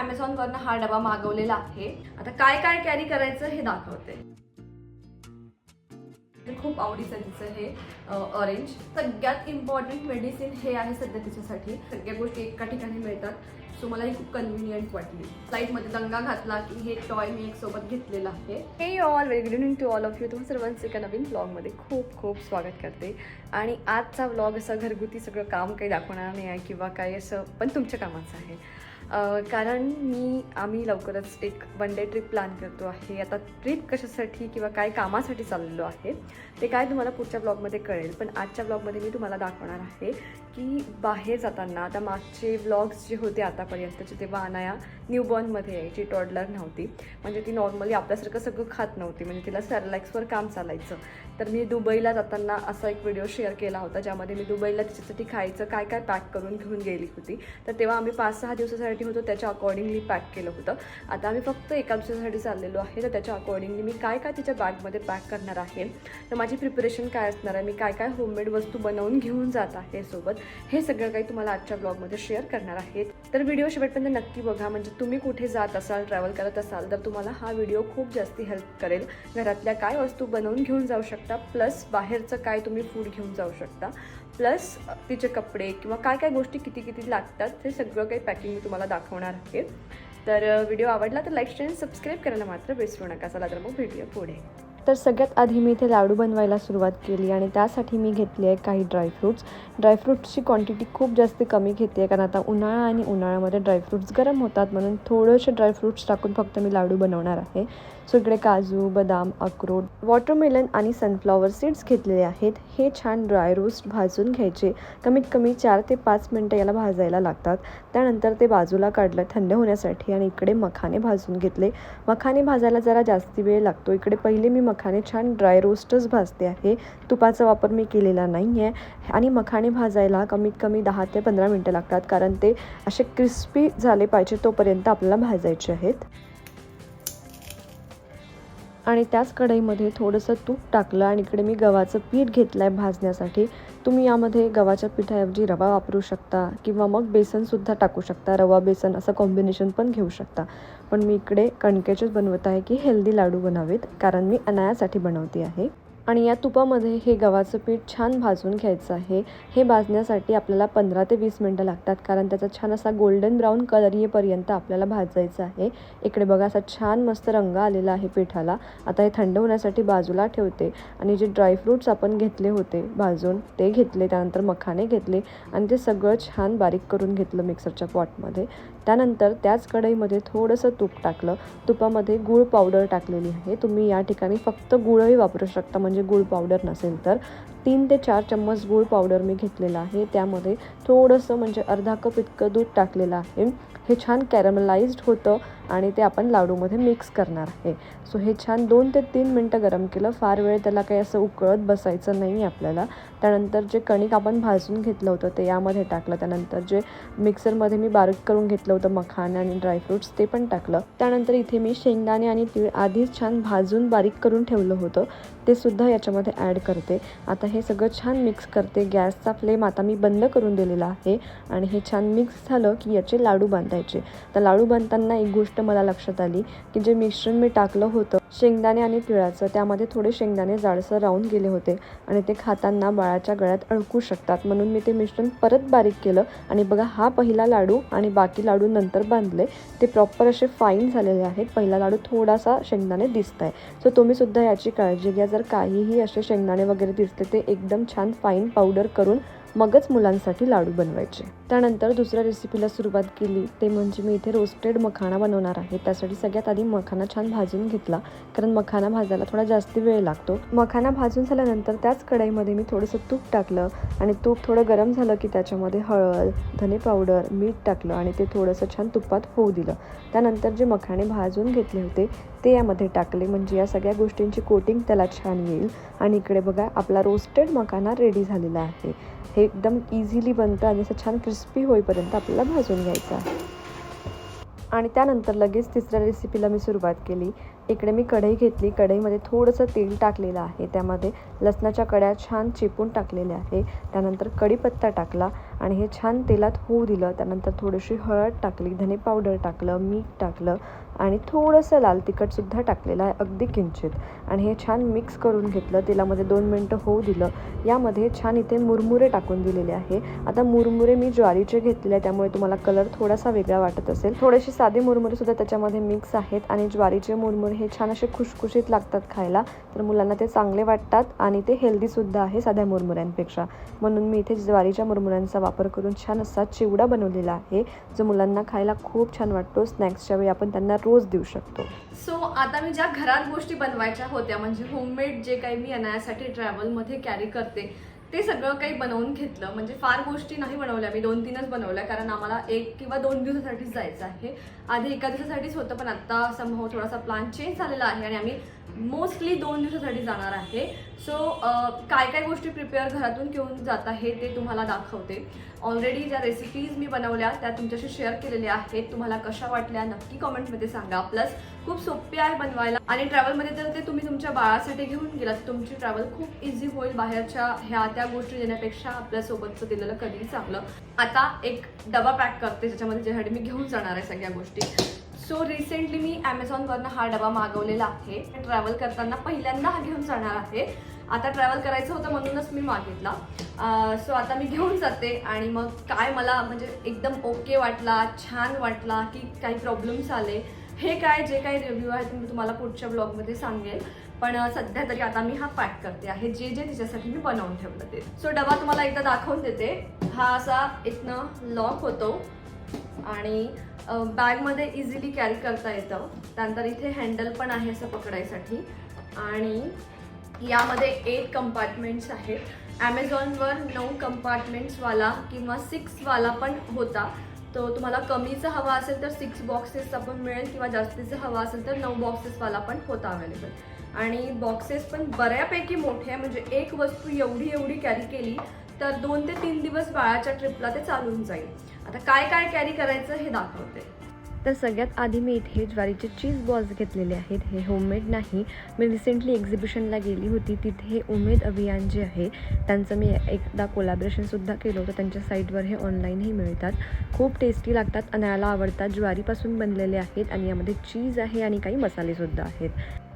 ॲमेझॉनवरनं हा डबा मागवलेला आहे. आता काय काय कॅरी करायचं हे दाखवते. खूप आवडीचं तिचं हे ऑरेंज सगळ्यात इम्पॉर्टंट मेडिसिन हे आहे सध्या तिच्यासाठी. सगळ्या गोष्टी एका ठिकाणी मिळतात. सो मला ही खूप कन्व्हिनियंट वाटली. फ्लाईटमध्ये दंगा घातला की हे टॉय मी एक सोबत घेतलेलं आहे. Hey all very good evening to all of you तुम्ही सर्वांचं एका नवीन ब्लॉगमध्ये खूप खूप स्वागत करते. आणि आजचा ब्लॉग असं घरगुती सगळं काम काही दाखवणार नाही आहे किंवा काही असं पण तुमच्या कामाचं आहे. कारण मी आम्ही लवकरच एक वन डे ट्रिप प्लॅन करतो आहे. आता ट्रिप कशासाठी किंवा काय कामासाठी चाललेलो आहे ते काय तुम्हाला पुढच्या ब्लॉगमध्ये कळेल. पण आजच्या ब्लॉगमध्ये मी तुम्हाला दाखवणार आहे की बाहेर जाताना आता मागचे व्लॉग्स जे होते आतापर्यंतचे तेव्हा अनाया न्यूबॉर्नमध्ये यायची टॉडलर नव्हती. म्हणजे ती नॉर्मली आपल्यासारखं सगळं खात नव्हती. म्हणजे तिला सॅरलॅक्सवर काम चालायचं. तर मी दुबईला जाताना असा एक व्हिडिओ शेअर केला होता ज्यामध्ये मी दुबईला तिच्यासाठी खायचं काय काय पॅक करून घेऊन गेली होती. तर तेव्हा आम्ही पाच सहा दिवसासाठी होतो त्याच्या अकॉर्डिंगली पॅक केलं होतं. आता आम्ही फक्त एका दिवसासाठी चाललेलो आहे तर त्याच्या अकॉर्डिंगली मी काय काय तिच्या बॅगमध्ये पॅक करणार आहे? तर माझी प्रिपरेशन काय असणार आहे? मी काय काय होममेड वस्तू बनवून घेऊन जात आहे सोबत हे सगळं काही तुम्हाला आजच्या ब्लॉगमध्ये शेअर करणार आहेत. तर व्हिडिओ शेवटपर्यंत नक्की बघा. म्हणजे तुम्ही कुठे जात असाल ट्रॅव्हल करत असाल तर तुम्हाला हा व्हिडिओ खूप जास्ती हेल्प करेल. घरातल्या काय वस्तू बनवून घेऊन जाऊ शकता प्लस बाहेरचं काय तुम्ही फूड घेऊन जाऊ शकता प्लस तिचे कपडे किंवा काय काय गोष्टी किती किती लागतात हे सगळं काही पॅकिंग मी तुम्हाला दाखवणार आहे. तर व्हिडिओ आवडला तर लाईक शेअर सबस्क्राईब करायला मात्र विसरू नका. चला तर मग व्हिडिओ पुढे. तर सगळ्यात आधी मी इथे लाडू बनवायला सुरुवात केली आणि त्यासाठी मी घेतली आहे काही ड्रायफ्रूट्स ड्रायफ्रूट्सची क्वांटिटी खूप जास्त कमी घेते आहे कारण आता उन्हाळा आणि उन्हाळ्यामध्ये ड्रायफ्रूट्स गरम होतात म्हणून थोडेसे ड्रायफ्रूट्स टाकून फक्त मी लाडू बनवणार आहे. सो इकडे काजू बदाम अक्रोड वॉटरमेलन आणि सनफ्लॉवर सीड्स घेतलेले आहेत. हे छान ड्राय रोस्ट भाजून घ्यायचे. कमीत कमी चार ते पाच मिनटं याला भाजायला लागतात. त्यानंतर ते बाजूला काढलं थंड होण्यासाठी आणि इकडे मखाने भाजून घेतले. मखाने भाजायला जरा जास्ती वेळ लागतो. इकडे पहिले मी मखाने छान ड्राय रोस्टच भाजते आहे. तुपाचा वापर मी केलेला नाही आहे आणि मखाणे भाजायला कमीत कमी दहा ते पंधरा मिनटं लागतात कारण ते असे क्रिस्पी झाले पाहिजे तोपर्यंत आपल्याला भाजायचे आहेत. आणि त्याच कढईमध्ये थोडंसं तूप टाकलं आणि इकडे मी गव्हाचं पीठ घेतलं आहे भाजण्यासाठी. तुम्ही यामध्ये गव्हाच्या पिठाऐवजी रवा वापरू शकता किंवा मग बेसनसुद्धा टाकू शकता. रवा बेसन असं कॉम्बिनेशन पण घेऊ शकता. पण मी इकडे कणकेचेच बनवत आहे की हेल्दी लाडू बनावेत कारण मी अनायासाठी बनवते आहे. आणि या तुपामध्ये हे गव्हाचं पीठ छान भाजून घ्यायचं आहे. हे भाजण्यासाठी आपल्याला पंधरा ते वीस मिनटं लागतात कारण त्याचा छान असा गोल्डन ब्राऊन कलर येईपर्यंत आपल्याला भाजायचं आहे. इकडे बघा असा छान मस्त रंग आलेला आहे पिठाला. आता हे थंड होण्यासाठी बाजूला ठेवते आणि जे ड्रायफ्रूट्स आपण घेतले होते भाजून ते घेतले त्यानंतर मखाने घेतले आणि ते सगळं छान बारीक करून घेतलं मिक्सरच्या पॉटमध्ये. त्यानंतर त्याच कढईमध्ये थोडंसं तूप टाकलं. तुपामध्ये गूळ पावडर टाकलेली आहे. तुम्ही या ठिकाणी फक्त गुळही वापरू शकता म्हणजे गूळ पावडर नसेल तर. तीन ते चार चम्मच गूळ पावडर मी घेतलेलं आहे. त्यामध्ये थोडंसं म्हणजे अर्धा कप इतकं दूध टाकलेलं आहे. हे छान कॅरमलाइज्ड होतं. आणि ते आपण लाडूमध्ये मिक्स करणार आहे. सो हे छान दोन ते तीन मिनटं गरम केलं. फार वेळ त्याला काही असं उकळत बसायचं नाही आहे आपल्याला. त्यानंतर जे कणिक आपण भाजून घेतलं होतं ते यामध्ये टाकलं. त्यानंतर जे मिक्सरमध्ये मी बारीक करून घेतलं होतं मखाने आणि ड्रायफ्रूट्स ते पण टाकलं. त्यानंतर इथे मी शेंगदाणे आणि तीळ आधीच छान भाजून बारीक करून ठेवलं होतं. ते सुद्धा याच्यामध्ये ॲड करते. आता हे सगळं छान मिक्स करते. गॅसचा फ्लेम आता मी बंद करून दिलेला आहे. आणि हे छान मिक्स झालं की याचे लाडू बांधायचे. तर लाडू बांधताना एक गोष्ट मला लक्षात आली की जे मिश्रण मी टाकलं होतं शेंगदाणे आणि तिळाचं त्यामध्ये थोडे शेंगदाणे जाडसर राहून गेले होते आणि ते खाताना बाळाच्या गळ्यात अडकू शकतात. म्हणून मी ते मिश्रण परत बारीक केलं आणि बघा हा पहिला लाडू आणि बाकी लाडू नंतर बांधले. ते प्रॉपर असे फाईन झालेले आहेत. पहिला लाडू थोडासा शेंगदाणे दिसत आहे सो तुम्हीसुद्धा याची काळजी घ्या. जर काहीही असे शेंगदाणे वगैरे दिसते ते एकदम छान फाईन पावडर करून मगच मुलांसाठी लाडू बनवायचे. त्यानंतर दुसऱ्या रेसिपीला सुरुवात केली. ते म्हणजे मी इथे रोस्टेड मखाणा बनवणार आहे. त्यासाठी सगळ्यात आधी मखाना छान भाजून घेतला. कारण मखाना भाजायला थोडा जास्त वेळ लागतो. मखाना भाजून झाल्यानंतर त्याच कढईमध्ये मी थोडंसं तूप टाकलं. आणि तूप थोडं गरम झालं की त्याच्यामध्ये हळद धने पावडर मीठ टाकलं आणि ते थोडंसं छान तुपात होऊ दिलं. त्यानंतर जे मखाणे भाजून घेतले होते ते यामध्ये टाकले. म्हणजे या सगळ्या गोष्टींची कोटिंग त्याला छान येईल. आणि इकडे बघा आपला रोस्टेड मखाना रेडी झालेला आहे. हे एकदम इझिली बनतं आणि असं छान क्रिस्पी होईपर्यंत आपल्याला भाजून घ्यायचं आणि त्यानंतर लगेच तिसऱ्या रेसिपीला मी सुरुवात केली. इकडे मी कढई घेतली. कढईमध्ये थोडंसं तेल टाकलेलं आहे. त्यामध्ये लसणाच्या कड्या छान चिपून टाकलेल्या आहे. त्यानंतर कढीपत्ता टाकला. आणि हे छान तेलात होऊ दिलं. त्यानंतर थोडीशी हळद टाकली धने पावडर टाकलं मीठ टाकलं आणि थोडंसं लाल तिखटसुद्धा टाकलेलं आहे अगदी किंचित. आणि हे छान मिक्स करून घेतलं तेलामध्ये दोन मिनटं होऊ दिलं. यामध्ये छान इथे मुरमुरे टाकून दिलेले आहे. आता मुरमुरे मी ज्वारीचे घेतलेले आहे त्यामुळे तुम्हाला कलर थोडासा वेगळा वाटत असेल. थोडेसे साधे मुरमुरेसुद्धा त्याच्यामध्ये मिक्स आहेत आणि ज्वारीचे मुरमुरे हे छान असे खुशखुशीत लागतात खायला. तर मुलांना ते चांगले वाटतात आणि ते हेल्दीसुद्धा आहे साध्या मुरमुऱ्यांपेक्षा. म्हणून मी इथे ज्वारीच्या मुरमुऱ्यांचा वापर करून छान असा चिवडा बनवलेला आहे जो मुलांना खायला खूप छान वाटतो. स्नॅक्सच्या वेळी आपण त्यांना रोज देऊ शकतो. सो आता मी ज्या घरात गोष्टी बनवायच्या होत्या म्हणजे होममेड जे काही मी अनायासाठी ट्रॅव्हलमध्ये कॅरी करते ते सगळं काही बनवून घेतलं. म्हणजे फार गोष्टी नाही बनवल्या. मी दोन तीनच बनवल्या. कारण आम्हाला एक किंवा दोन दिवसासाठीच जायचं आहे. आधी एका दिवसासाठीच होतं पण आत्ता संभव थोडासा प्लॅन चेंज झालेला आहे आणि आम्ही मोस्टली दोन दिवसासाठी जाणार आहे. सो काय काय गोष्टी प्रिपेअर घरातून घेऊन जात आहे ते तुम्हाला दाखवते. ऑलरेडी ज्या रेसिपीज मी बनवल्या त्या तुमच्याशी शेअर केलेल्या आहेत. तुम्हाला कशा वाटल्या नक्की कॉमेंटमध्ये सांगा. प्लस खूप सोपी आहे बनवायला. आणि ट्रॅव्हलमध्ये जर ते तुम्ही तुमच्या बाळासाठी घेऊन गेलात तर तुमची ट्रॅव्हल खूप इझी होईल बाहेरच्या ह्या त्या गोष्टी देण्यापेक्षा आपल्या सोबतचं दिलेलं कधीही चांगलं. आता एक डबा पॅक करते ज्याच्यामध्ये ज्यासाठी मी घेऊन जाणार आहे सगळ्या गोष्टी. सो रिसेंटली मी ॲमेझॉनवरनं हा डबा मागवलेला आहे. ट्रॅव्हल करताना पहिल्यांदा हा घेऊन जाणार आहे. आता ट्रॅव्हल करायचं होतं म्हणूनच मी मागितला. सो आता मी घेऊन जाते आणि मग काय मला म्हणजे एकदम ओके वाटला छान वाटला की काही प्रॉब्लेम्स आले. हे काय जे काही रिव्ह्यू आहे ते मी तुम्हाला पुढच्या ब्लॉगमध्ये सांगेल. पण सध्या तरी आता मी हा पॅक करते आहे. जे जे तिच्यासाठी मी बनवून ठेवलं ते. सो डबा तुम्हाला एकदा दाखवून देते. हा असा इथनं लॉक होतो. आणि बॅगमध्ये इझिली कॅरी करता येतं. त्यानंतर इथे हँडल पण आहे असं पकडायसाठी. आणि यामध्ये एट कंपार्टमेंट्स आहेत. ॲमेझॉनवर नऊ कंपार्टमेंट्सवाला किंवा सिक्सवाला पण होता. तो तुम्हाला कमीचा हवा असेल तर सिक्स बॉक्सेसचा पण मिळेल किंवा जास्तीचा हवा असेल तर नऊ बॉक्सेसवाला पण होता अवेलेबल आणि बॉक्सेस पण बऱ्यापैकी मोठे आहे म्हणजे एक वस्तू एवढी एवढी कॅरी केली तर दोन ते तीन दिवस बाळाच्या ट्रिपला ते चालून जाईल. आता काय काय कॅरी करायचं हे दाखवते. तर सगळ्यात आधी मी इथे ज्वारीचे चीज बॉल्स घेतलेले आहेत. हे होममेड नाही. मी रिसेंटली एक्झिबिशनला गेली होती. तिथे हे उमेद अभियान जे आहे त्यांचं मी एकदा कोलॅबरेशनसुद्धा केलं होतं. त्यांच्या साईटवर हे ऑनलाईनही मिळतात. खूप टेस्टी लागतात अनायला आवडतात. ज्वारीपासून बनलेले आहेत आणि यामध्ये चीज आहे आणि काही मसालेसुद्धा आहेत.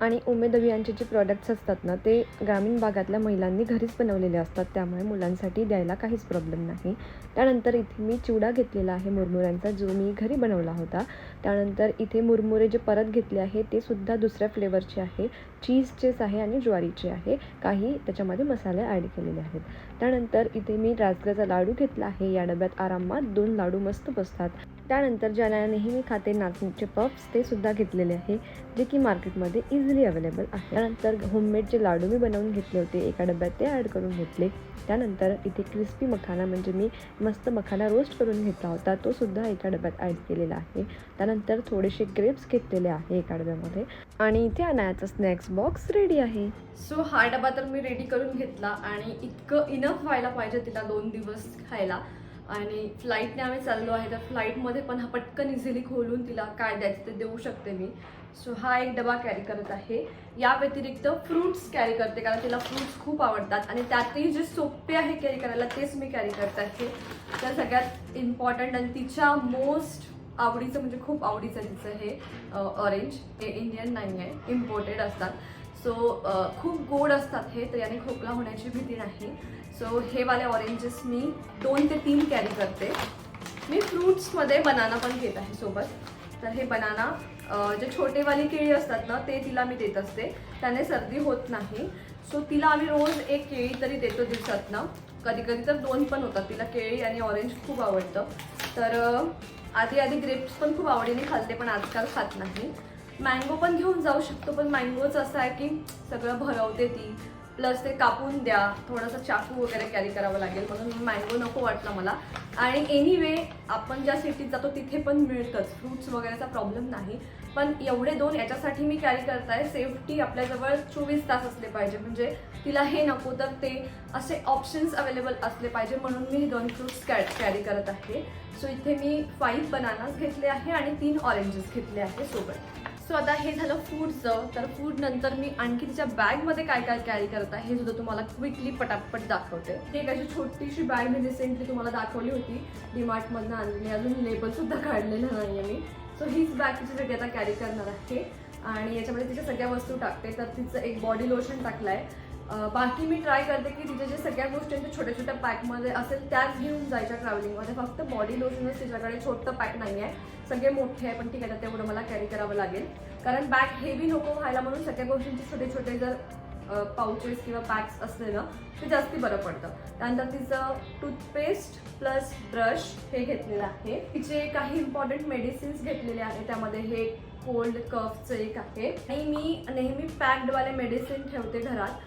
आणि उमेद अभियानचे जे प्रॉडक्ट्स असतात ना ते ग्रामीण भागातल्या महिलांनी घरीच बनवलेले असतात. त्यामुळे मुलांसाठी द्यायला काहीच प्रॉब्लेम नाही. त्यानंतर इथे मी चिवडा घेतलेला आहे मुरमुऱ्यांचा जो मी घरी बनवला होता. त्यानंतर इथे मुरमुरे जे परत घेतले आहे ते सुद्धा दुसऱ्या फ्लेवरचे आहे. चीजचेच आहे आणि ज्वारीचे आहे. काही त्याच्यामध्ये मसाले ॲड केलेले आहेत. त्यानंतर इथे मी राजगिराचा लाडू घेतला आहे. या डब्यात आरामात दोन लाडू मस्त बसतात. त्यानंतर ज्याला नेहमी खाते नाचणीचे पफ्स ते सुद्धा घेतलेले आहे जे की मार्केटमध्ये इझिली अवेलेबल आहे. त्यानंतर होममेडचे लाडू मी बनवून घेतले होते एका डब्यात ते ॲड करून घेतले. त्यानंतर इथे क्रिस्पी मखाना म्हणजे मी मस्त मखाना रोस्ट करून घेतला होता तो सुद्धा एका डब्यात ॲड केलेला आहे. त्यानंतर थोडेसे ग्रेप्स घेतलेले आहे एका डब्यामध्ये. आणि इथे अनायाचा स्नॅक्स बॉक्स रेडी आहे. सो हा डबा तर मी रेडी करून घेतला आणि इतकं इनफ व्हायला पाहिजे तिला दोन दिवस खायला. आणि फ्लाईटने आम्ही चाललो आहे तर फ्लाईटमध्ये पण हा पटकन इझिली खोलून तिला काय द्यायचं ते देऊ शकते मी. सो हा एक डबा कॅरी करत आहे. या व्यतिरिक्त फ्रूट्स कॅरी करते कारण तिला फ्रूट्स खूप आवडतात. आणि त्यातही जे सोपे आहे कॅरी करायला तेच मी कॅरी करत आहे. तर सगळ्यात इम्पॉर्टंट आणि तिच्या मोस्ट आवडीचं म्हणजे खूप आवडीचं तिचं हे ऑरेंज हे इंडियन नाही आहे इम्पोर्टेड असतात सो खूप गोड असतात हे तर याने खोकला होण्याची भीती नाही. सो हे वाले ऑरेंजेस मी दोन ते तीन कॅरी करते. मी फ्रूट्समध्ये बनाना पण घेत आहे सोबत. तर हे बनाना जे छोटेवाली केळी असतात ना ते तिला मी देत असते. त्याने सर्दी होत नाही. सो तिला आम्ही रोज एक केळी तरी देतो दिवसातनं. कधी कधी तर दोन पण होतात. तिला केळी आणि ऑरेंज खूप आवडतं. तर आधी आधी ग्रेप्स पण खूप आवडीने खालते पण आजकाल खात नाही. मँगो पण घेऊन जाऊ शकतो पण मँगोच असं आहे की सगळं भरवते ती. प्लस ते कापून द्या थोडंसं चाकू वगैरे कॅरी करावं लागेल म्हणून मँगो नको वाटला मला. आणि एनिवे आपण ज्या सिटीत जातो तिथे पण मिळतंच. फ्रूट्स वगैरेचा प्रॉब्लेम नाही. पण एवढे दोन याच्यासाठी मी कॅरी करताय सेफ्टी आपल्याजवळ चोवीस तास असले पाहिजे. म्हणजे तिला हे नको तर ते असे ऑप्शन्स अवेलेबल असले पाहिजे म्हणून मी हे दोन फ्रुट्स कॅ कॅरी करत आहे. सो इथे मी फाईव्ह बनानास घेतले आहे आणि तीन ऑरेंजेस घेतले आहे सोबत. सो आता हे झालं फूडचं तर फूड नंतर मी आणखी तिच्या बॅगमध्ये काय काय कॅरी करत आहे हे सुद्धा तुम्हाला क्विकली पटापट दाखवते. हे एक अशी छोटीशी बॅग मी रिसेंटली तुम्हाला दाखवली होती. डीमार्टमधनं आणलेली अजून लेबल सुद्धा काढलेलं नाही आहे मी. सो हीच बॅग तिच्यासाठी आता कॅरी करणार आहे. आणि याच्यामध्ये तिच्या सगळ्या वस्तू टाकते. तर तिचं एक बॉडी लोशन टाकलं आहे बाकी मी ट्राय करते की तिच्या जे सगळ्या गोष्टींच्या छोट्या छोट्या पॅकमध्ये असेल त्याच घेऊन जायच्या ट्रॅव्हलिंगमध्ये फक्त बॉडी लोशनच तिच्याकडे छोटं पॅक नाही आहे सगळे मोठे आहे पण ठीक आहे तर तेवढं मला कॅरी करावं लागेल. कारण बॅग हेवी नको व्हायला म्हणून सगळ्या गोष्टींचे छोटे छोटे जर पाउचेस किंवा पॅक्स असले ना ते जास्ती बरं पडतं. त्यानंतर तिचं टूथपेस्ट प्लस ब्रश हे घेतलेलं आहे. तिचे काही इम्पॉर्टंट मेडिसिन्स घेतलेले आहे त्यामध्ये हे कोल्ड कफचं एक आहे. आणि मी नेहमी पॅक्डवाले मेडिसिन ठेवते घरात.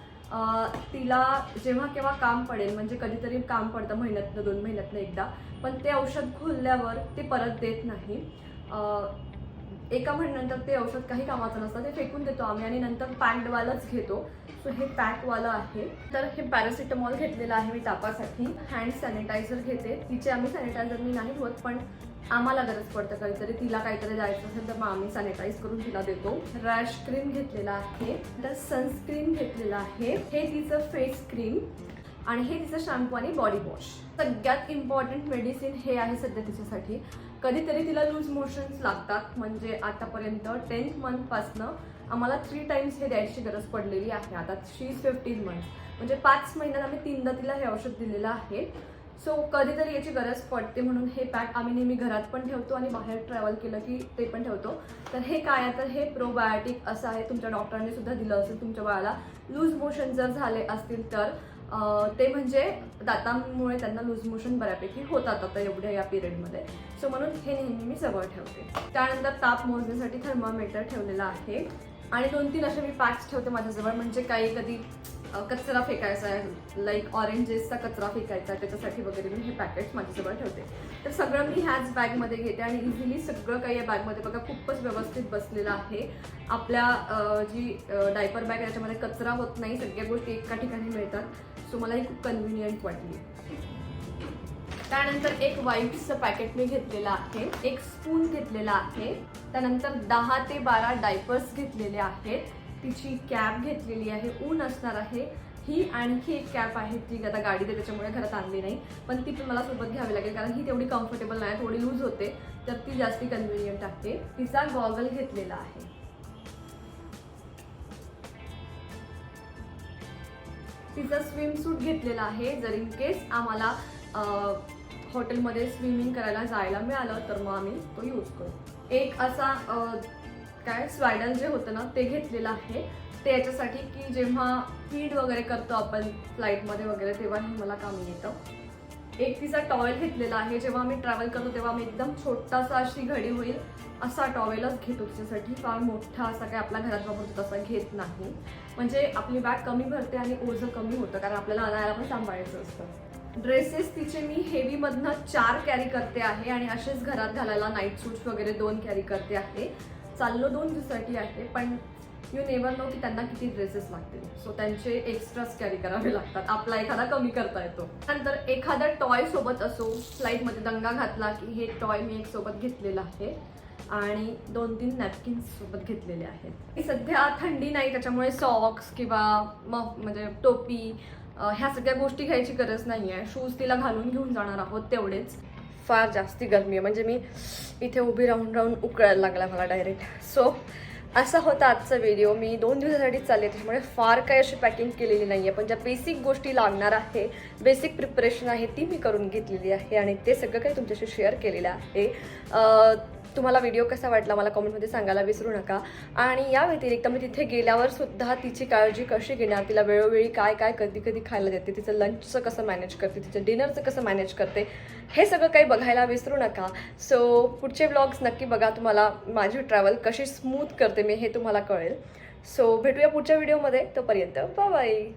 तिला जेव्हा केव्हा काम पडेल म्हणजे कधीतरी काम पडतं महिन्यातनं दोन महिन्यातनं एकदा पण ते औषध खोलल्यावर ते परत देत नाही. एका महिन्यानंतर ते औषध काही कामाचं नसतं ते फेकून देतो आम्ही आणि नंतर पॅकवालंच घेतो. सो हे पॅकवालं आहे. तर हे पॅरासिटामॉल घेतलेलं आहे मी तापासाठी. हँड सॅनिटायझर घेते. तिचे आम्ही सॅनिटायझर मी नाही होत पण आम्हाला गरज पडतं काहीतरी तिला काहीतरी जायचं असेल तर मग आम्ही सॅनिटाईज करून तिला देतो. रॅश क्रीम घेतलेला आहे. तर सनस्क्रीन घेतलेला आहे. हे तिचं फेस क्रीम आणि हे तिचं शॅम्पू आणि बॉडी वॉश सगळ्यात इम्पॉर्टंट मेडिसिन हे आहे सध्या तिच्यासाठी. कधीतरी तिला लूज मोशन्स लागतात. म्हणजे आतापर्यंत टेन्थ मंथपासनं आम्हाला थ्री टाइम्स हे द्यायची गरज पडलेली आहे. आता शी इज फिफ्टीन मंथ म्हणजे पाच महिन्यात आम्ही तीनदा तिला हे औषध दिलेलं आहे. सो कधीतरी याची गरज पडते म्हणून हे पॅक आम्ही नेहमी घरात पण ठेवतो आणि बाहेर ट्रॅव्हल केलं की ते पण ठेवतो. तर हे काय आहे? तर हे प्रोबायोटिक असं आहे. तुमच्या डॉक्टरांनी सुद्धा दिलं असेल तुमच्या बाळाला. लूज मोशन जर झाले असतील तर ते म्हणजे दातांमुळे त्यांना लूज मोशन बऱ्यापैकी होतात आता एवढ्या या पिरियडमध्ये सो म्हणून हे नेहमी मी जवळ ठेवते. त्यानंतर ताप मोजण्यासाठी थर्मामीटर ठेवलेला आहे. आणि दोन तीन असे मी पॅक्स ठेवते माझ्याजवळ. म्हणजे काही कधी कचरा फेकायचा आहे. लाईक ऑरेंजेसचा कचरा फेकायचा आहे त्याच्यासाठी वगैरे मी हे पॅकेट माझ्याजवळ ठेवते. तर सगळं मी ह्याच बॅगमध्ये घेते आणि इझिली सगळं काही या बॅगमध्ये बघा खूपच व्यवस्थित बसलेलं आहे. आपल्या जी डायपर बॅग आहे त्याच्यामध्ये कचरा होत नाही सगळ्या गोष्टी एका ठिकाणी मिळतात. सो मला ही खूप कन्व्हिनियंट वाटली. त्यानंतर एक वाईप्सचं पॅकेट मी घेतलेलं आहे. एक स्पून घेतलेला आहे. त्यानंतर दहा ते बारा डायपर्स घेतलेले आहेत. तिची कॅप घेतलेली आहे ऊन असणार आहे. ही आणखी एक कॅप आहे ती आता गाडी आहे त्याच्यामुळे घरात आणली नाही पण ती पण मला सोबत घ्यावी लागेल कारण ही तेवढी कम्फर्टेबल नाही थोडी लूज होते तर ती जास्ती कन्व्हिनियंट आहे. तिचा गॉगल घेतलेला आहे. तिचा स्विमसूट घेतलेला आहे जर इन केस आम्हाला हॉटेलमध्ये स्विमिंग करायला जायला मिळालं तर मग आम्ही तो यूज करू. एक असा काय स्वॅडल जे होतं ना ते घेतलेलं आहे. ते याच्यासाठी की जेव्हा फीड वगैरे करतो आपण फ्लाईटमध्ये वगैरे तेव्हा हे मला कामी येतं. एक तिचा टॉवेल घेतलेला आहे. जेव्हा आम्ही ट्रॅव्हल करतो तेव्हा आम्ही एकदम छोटासा अशी घडी होईल असा टॉवेलच घेतो तिच्यासाठी. फार मोठा असा काय आपल्या घरात वापरतो तसा घेत नाही. म्हणजे आपली बॅग कमी भरते आणि ओझं कमी होतं कारण आपल्याला अनायला पण सांभाळायचं असतं. ड्रेसेस तिचे मी हेवीमधनं चार कॅरी करते आहे आणि असेच घरात घालायला नाईट सूट्स वगैरे दोन कॅरी करते आहे. चाललो दोन दिवसासाठी आहे पण यू नेवर नो की त्यांना किती ड्रेसेस लागतील. सो त्यांचे एक्स्ट्राच कॅरी करावे लागतात. आपला एखादा कमी करता येतो. नंतर एखादा टॉय सोबत असो फ्लाईटमध्ये दंगा घातला की हे टॉय मी एक सोबत घेतलेलं आहे आणि दोन तीन नॅपकिन्स सोबत घेतलेले आहेत. सध्या थंडी नाही त्याच्यामुळे सॉक्स किंवा मग म्हणजे टोपी ह्या सगळ्या गोष्टी घ्यायची गरज नाही आहे शूज तिला घालून घेऊन जाणार आहोत तेवढेच. फार जास्ती गरमी आहे. म्हणजे मी इथे उभी राहून राहून उकळायला लागला मला डायरेक्ट सो असा होता आजचा व्हिडिओ मी दोन दिवसासाठी चालले त्याच्यामुळे फार काही अशी पॅकिंग केलेली नाही आहे पण ज्या बेसिक गोष्टी लागणार आहे बेसिक प्रिपरेशन आहे ती मी करून घेतलेली आहे. आणि ते सगळं काही तुमच्याशी शेअर केलेलं आहे. तुम्हाला व्हिडिओ कसा वाटला मला कॉमेंटमध्ये सांगायला विसरू नका. आणि या व्यतिरिक्त मी तिथे गेल्यावर सुद्धा तिची काळजी कशी घेणार तिला वेळोवेळी काय काय कधी कधी खायला देते तिचं लंचचं कसं मॅनेज करते तिचं डिनरचं कसं मॅनेज करते हे सगळं काही बघायला विसरू नका. सो पुढचे ब्लॉग्स नक्की बघा तुम्हाला माझी ट्रॅव्हल कशी स्मूथ करते मी हे तुम्हाला कळेल. सो भेटूया पुढच्या व्हिडिओमध्ये तोपर्यंत बाय